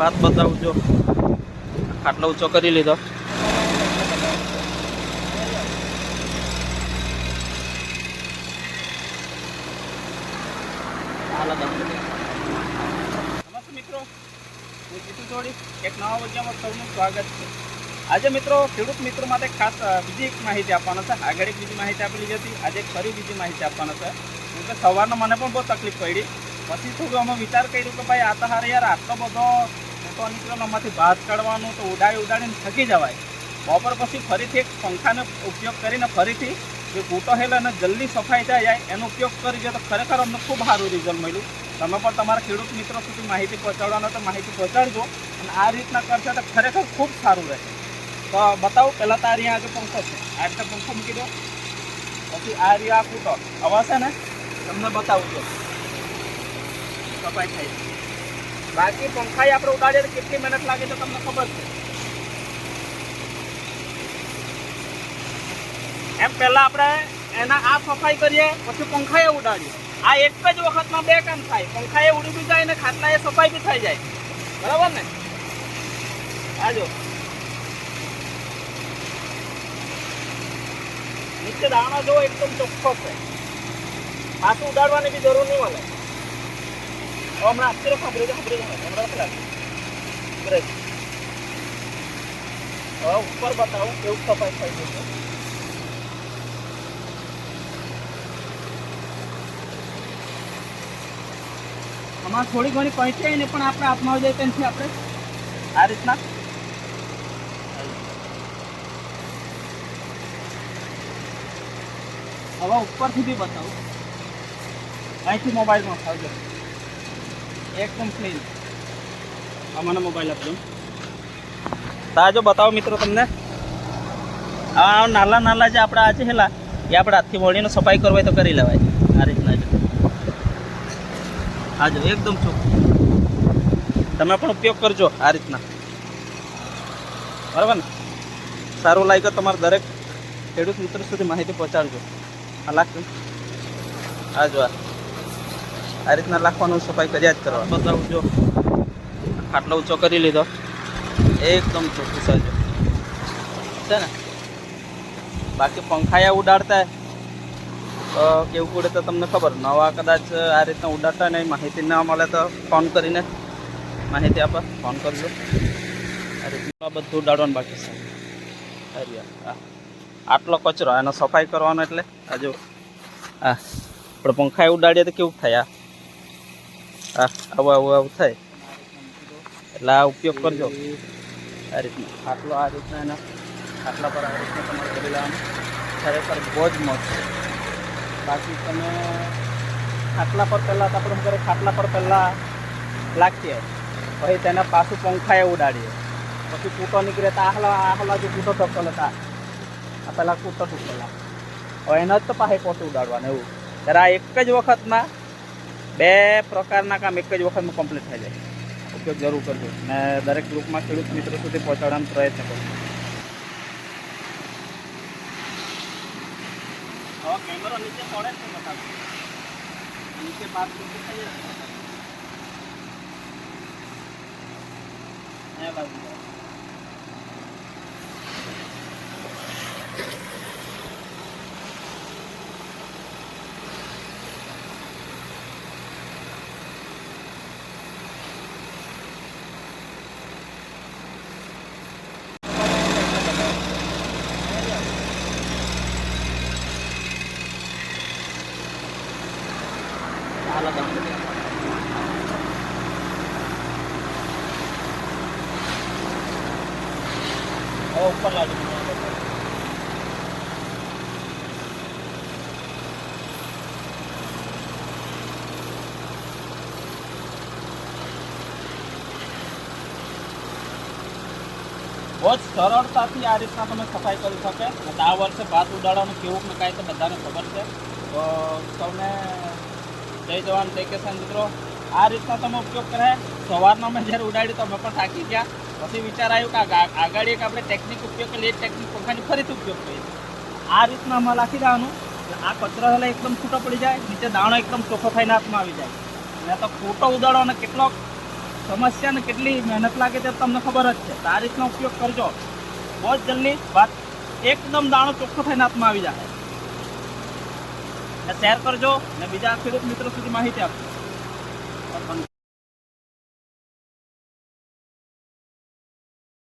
ભાત બતાવું જો ખાટલો ઊંચો કરી લીધો. નમસ્તે મિત્રો. હું એક નવા વિડીયોમાં સૌનું સ્વાગત છે. આજે મિત્રો, ખેડૂત મિત્રો માટે ખાસ બીજી એક માહિતી આપવાનો છે. આગળ એક બીજી માહિતી આપેલી હતી. આજે ફરી બીજી માહિતી આપવાનો છે. કેમ કે સવારના મને પણ બહુ તકલીફ પડી. પછી થોડું અમે વિચાર કર્યું કે ભાઈ આ તો હારે યાર આટલો બધો નીકળ્યો ભાત કાઢવાનું તો ઉડાડી ઉડાડીને થકી જવાય. બપોર પછી ફરીથી એક પંખાનો ઉપયોગ કરીને ફરીથી જે કૂટો હેલો અને જલ્દી સફાઈ થઈ જાય, એનો ઉપયોગ કરી જો તો ખરેખર અમને ખૂબ સારું રિઝલ્ટ મળ્યું. તમે પણ તમારા ખેડૂત મિત્રો સુધી માહિતી પહોંચાડવાનો તો માહિતી પહોંચાડજો અને આ રીતના કરશો તો ખરેખર ખૂબ સારું રહેશે. તો બતાવો, પહેલાં તો આ આગળ પંખો છે. આ રીતે પંખો મૂકી દો. પછી આ રહ્યા કૂટો હવે છે ને? તમને બતાવું જો સફાઈ થઈ બાકી પંખાઈ આપણે ઉડાડીએ તો કેટલી મહેનત લાગે તો તમને ખબર છે? એમ પહેલા આપણે એના આ સફાઈ કરીએ, પછી પંખાએ ઉડાડીએ. આ એક જ વખતમાં બે કામ થાય. પંખાએ ઉડી બી જાય ને ખાટલાએ સફાઈ બી થઈ જાય. બરાબર ને? આ જો. નીચે દાણા જો એકદમ ચોખ્ખો છે. પાછું ઉડાડવાની બી જરૂર નહીં મળે. હમણાં અત્યારે સાંભળી જાઓ સાંભળી જાઓ હમણાં પેલા બ્રેક હવે ઉપર બતાવું કેવું સફાઈ થઈ છે આમાં થોડી ઘણી પહોંચે ને પણ આપણે હાથમાં આવી જાય ત્યાંથી આપણે. આ રીતના. હવે ઉપરથી બી બતાવું. અહીંથી મોબાઈલમાં આવજો. એકદમ ક્લીન આ મને મોબાઈલ આપજો તાજો બતાવો મિત્રો તમને. આ નાલા નાલા જે આપણા આજે હેલા, એ આપણે હાથથી વળીને સફાઈ કરવાય તો કરી લેવાય. આ રીતના હા જો એકદમ ચોખ્ખું. તમે પણ ઉપયોગ કરજો આ રીતના. બરાબર ને? સારું લાગ્યો તમારે દરેક ખેડૂત મિત્ર સુધી માહિતી પહોંચાડજો. આ લાગતું હા જો આ. આ રીતના લાખવાનું સફાઈ કર્યા જ કરવા. બતાવું જો. ખાટલો ઊંચો કરી લીધો. એકદમ ચોખ્ખું સાજો છે ને? બાકી પંખાયા ઉડાડતા. તો કેવું પડે તો તમને ખબર. નવા કદાચ આ રીતના ઉડાડતા નહીં માહિતી ના મળે તો ફોન કરીને માહિતી આપે. ફોન કરજો આ રીતના બધું ઉડાડવાનું બાકી છે. આ. આટલો કચરો. એનો સફાઈ કરવાનો એટલે. હજુ હા આપણે પંખા ઉડાડીએ તો કેવું થાય? આ આવું આવું આવું થાય. એટલે આ ઉપયોગ કરજો. આ રીતના. આટલો આ રીતના એના, આટલા પર આ રીતના તમારે કરી લેવાનું. ખરેખર બહુ જ મસ્ત બાકી તમે ખાટલા પર પહેલાં આપણે શું કરીએ? ખાટલા પર પહેલાં લાગીએ પછી તેને પાછું પંખાએ ઉડાડીએ. પછી કૂટો નીકળે તો આહલા આહલા જે કૂટો ટપલે તા. આ પહેલાં કૂટો ટૂંકેલા હવે એનો જ તો પાસે પોતે ઉડાડવાનું, એવું. ત્યારે આ એક જ વખતમાં બે પ્રકારના કામ એક જ વખતમાં કમ્પ્લીટ થઈ જાય. ઉપયોગ જરૂર કરજો ને દરેક ગ્રુપમાં ખેડૂત મિત્રો સુધી પહોંચાડવાનો પ્રયત્ન કરજો હવે કેમેરો નીચે પડે છે બતાવો નીચે પાક નીચે થઈ જશે અહીંયા બાજુ. જાઓ. હાલો તમે. હવે ઉપર લાવજો બહુ જ સરળતાથી આ રીતના તમે સફાઈ કરી શકે અને આ વર્ષે ભાત ઉડાડવાનું કેવું ને કાંઈ તો બધાને ખબર છે તો તમને જય જવાન, જય કિસાન મિત્રો. આ રીતના તમે ઉપયોગ કરે, સવારના મેં જ્યારે ઉડાડ્યું તો અમે પણ થાકી ગયા. પછી વિચાર આવ્યો કે આગળ એક આપણે ટેકનિક ઉપયોગ કરીએ, એ ટેકનિક પંખાની ફરીથી ઉપયોગ કરીએ. આ રીતના આમાં નાખી દેવાનું આ કચરો એટલે એકદમ છૂટો પડી જાય, નીચે દાણો એકદમ ચોખ્ખો થઈને હાથમાં આવી જાય. અને તો ફોટો અને કેટલો સમસ્યા ને કેટલી મહેનત લાગે તે તમને ખબર જ છે. આ રીતનો ઉપયોગ કરજો. બહુ જ જલ્દી વાત એકદમ દાણો ચોખ્ખો થઈને હાથમાં આવી જાય. શેર કરજો અને બીજા ખેડૂત મિત્રો સુધી માહિતી આપજો.